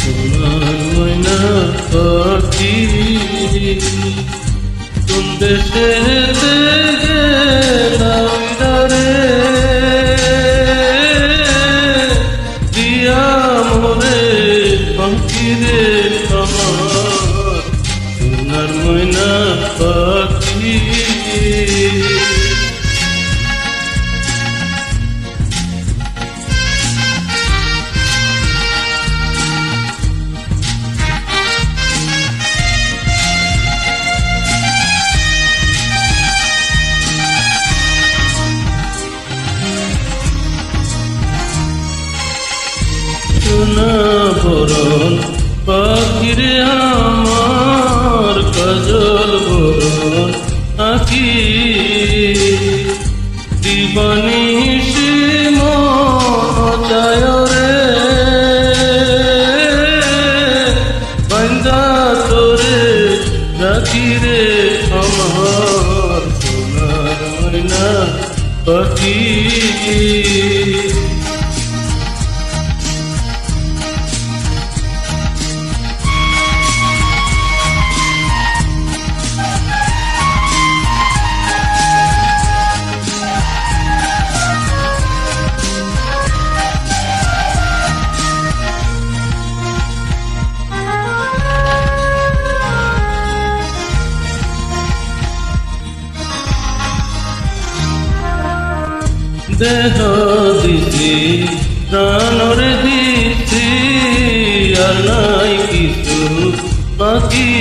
তোমার ময়না পাখি। তুম দেশে সোনা বরণ পাখিরে আমার কাজল বরণ আঁকি দিবানি আমার সোনার ময়না পাখি। দেহ দিছি, প্রাণরে দিছি, আর নাই কিছু বাকি।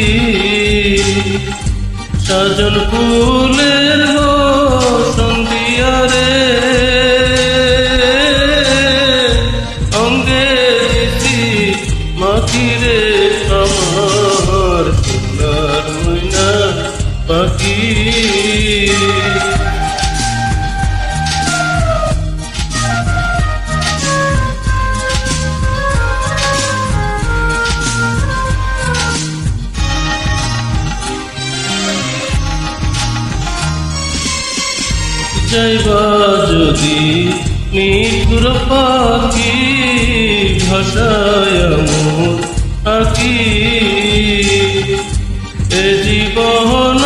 সাজন ফুলের সন্ধিয়া রে, অঙ্গে দিছি রে আমার যাইবা যদি নিগুর পাখি ভাষায় মোর আকি। এ জীবন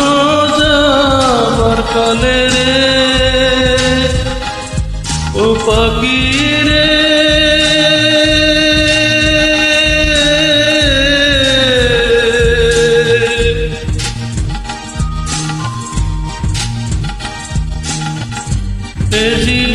যাবার কালে রে ও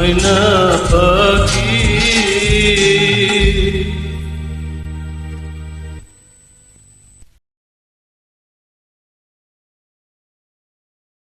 ময়না পাখি